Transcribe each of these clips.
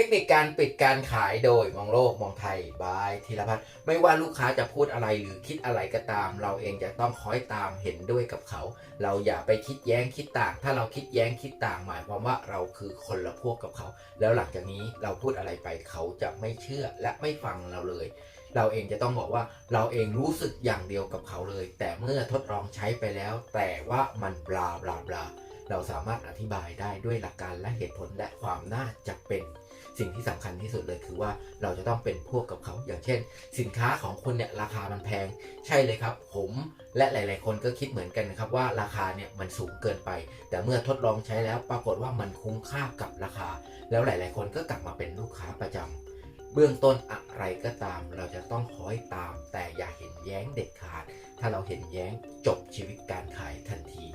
ทคนิคการปิดการขายโดยมองโลกมองไทยบายธีรพัฒน์ไม่ว่าลูกค้าจะพูดอะไรหรือคิดอะไรก็ตาม เราเองจะต้องคอยตามเห็นด้วยกับเขา เราอย่าไปคิดแย้งคิดต่าง ถ้าเราคิดแย้งคิดต่างหมายความว่าเราคือคนละพวกกับเขา แล้วหลังจากนี้เราพูดอะไรไปเขาจะไม่เชื่อและไม่ฟังเราเลย เราเองจะต้องบอกว่าเราเองรู้สึกอย่างเดียวกับเขาเลย แต่เมื่อทดลองใช้ไปแล้ว แต่ว่ามันบลาบลาบลาเราสามารถอธิบายได้ด้วยหลักการและเหตุผลและความน่าจะเป็น สิ่งที่สำคัญที่สุดเลยคือว่าเราจะต้องเป็นพวกกับเขา อย่างเช่น สินค้าของคุณเนี่ยราคามันแพง ใช่เลยครับ ผมและหลาย ๆ คนก็คิดเหมือนกันนะครับว่าราคาเนี่ยมันสูงเกินไป แต่เมื่อทดลองใช้แล้วปรากฏว่ามันคุ้มค่ากับราคา แล้วหลาย ๆ คนก็กลับมาเป็นลูกค้าประจำเบื้องต้นอะไรก็ตาม เราจะต้องคอยตาม แต่อย่าเห็นแย้งเด็ดขาด ถ้าเราเห็นแย้งจบชีวิตการขายทันที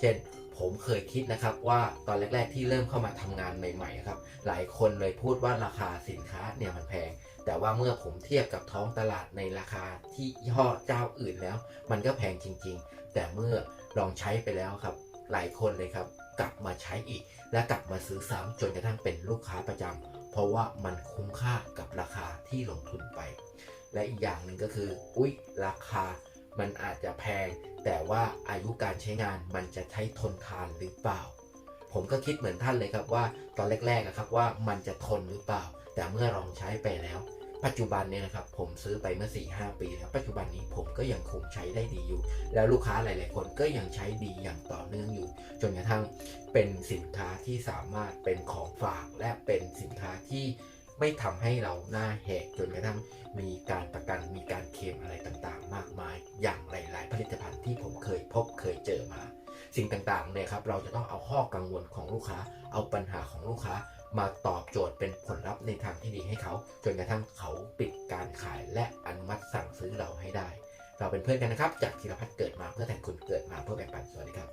เช่น ผมเคยคิดนะครับว่าตอนแรก ๆ ที่เริ่มเข้ามาทำงานใหม่ๆครับหลายคนเลยพูดว่าราคาสินค้าเนี่ยมันแพง แต่ว่าเมื่อผมเทียบกับท้องตลาดในราคาที่ยี่ห้อเจ้าอื่นแล้ว มันก็แพงจริง ๆ แต่เมื่อลองใช้ไปแล้วครับ หลายคนเลยครับ กลับมาใช้อีก และกลับมาซื้อซ้ำจนกระทั่งเป็นลูกค้าประจำเพราะว่ามันคุ้มค่ากับราคาที่ลงทุนไป และอีกอย่างหนึ่งก็คือ อุ๊ย ราคา มันอาจจะแพง แต่ว่าอายุการใช้งานมันจะใช้ทนทานหรือเปล่า ผมก็คิดเหมือนท่านเลยครับว่าตอนแรกๆครับว่ามันจะทนหรือเปล่า แต่เมื่อลองใช้ไปแล้ว ปัจจุบันเนี่ยนะครับผมซื้อไปเมื่อ 4-5 ปีแล้วปัจจุบันนี้ผมก็ยังคงใช้ได้ดีอยู่ แล้วลูกค้าหลาย ๆ คนก็ยังใช้ดีอย่างต่อเนื่องอยู่ จนกระทั่งเป็นสินค้าที่สามารถเป็นของฝากและเป็นสินค้าที่ ไม่ทำให้เราหน้าแหกจนกระทั่งมีการประกันมีการเคลมอะไรต่างๆ มากมาย อย่างหลาย ๆ ผลิตภัณฑ์ที่ผมเคยพบเคยเจอมา สิ่งต่างๆเนี่ยครับเราจะต้องเอาข้อกังวลของลูกค้า เอาปัญหาของลูกค้ามาตอบโจทย์เป็นผลลัพธ์ในทางที่ดีให้เขา จนกระทั่งเขาปิดการขายและอนุมัติสั่งซื้อเราให้ได้ เราเป็นเพื่อนกันนะครับ จากธีรพัฒน์เกิดมาเพื่อแทนคุณเกิดมาเพื่อแบ่งปันสวัสดีครับ